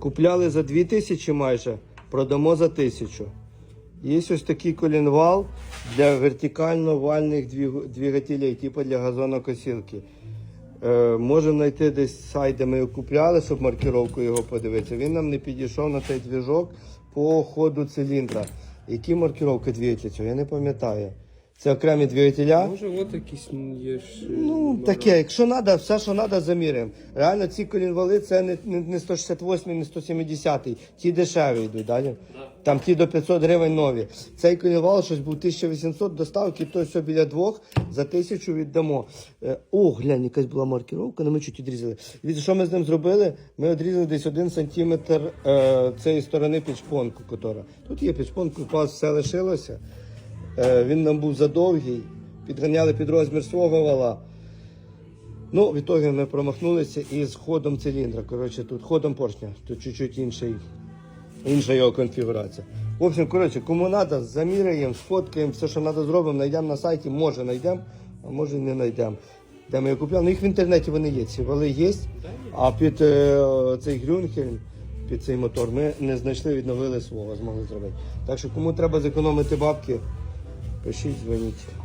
Купляли за 2000 майже, продамо за 1000. Є ось такий колінвал для вертикально-вальних двигателей, типу для газонокосілки. Е, можемо знайти десь сайт, де ми його купляли, щоб маркировку його подивитися. Він нам не підійшов на цей двіжок по ходу циліндра. Які маркировки двигателя? Я не пам'ятаю. Це окремі двигателя. Може, от якісь є е, Ну, таке, якщо треба, все, що треба, заміряємо. Реально, ці колінвали це не, не, не 168, не 170, ті дешеві йдуть, далі. Там ті до 500 гривень нові. Цей колінвал щось був 1800 доставки, то все біля двох, за тисячу віддамо. Е, О, глянь, якась була маркировка, але ми чуть відрізали. Дивіться, що ми з ним зробили? Ми відрізали десь один сантиметр е, цієї сторони під шпонку, котра. Тут є під шпонку, пас все лишилося. Е, він нам був задовгий, підганяли під розмір свого вала. Ну, в ітогі ми промахнулися із ходом циліндра. Коротше, тут ходом поршня, тут чуть-чуть інший, інша його конфігурація. В общем, коротше, кому треба, заміряємо, сфоткаємо, все, що треба, зробимо, знайдемо на сайті, може знайдемо, а може не знайдемо. Де ми його купляли. Ну їх в інтернеті вони є, ці вали є. А під е, цей Грюнхельм, під цей мотор, ми не знайшли, відновили свого, змогли зробити. Так що кому треба зекономити бабки, пишіть, дзвоніть.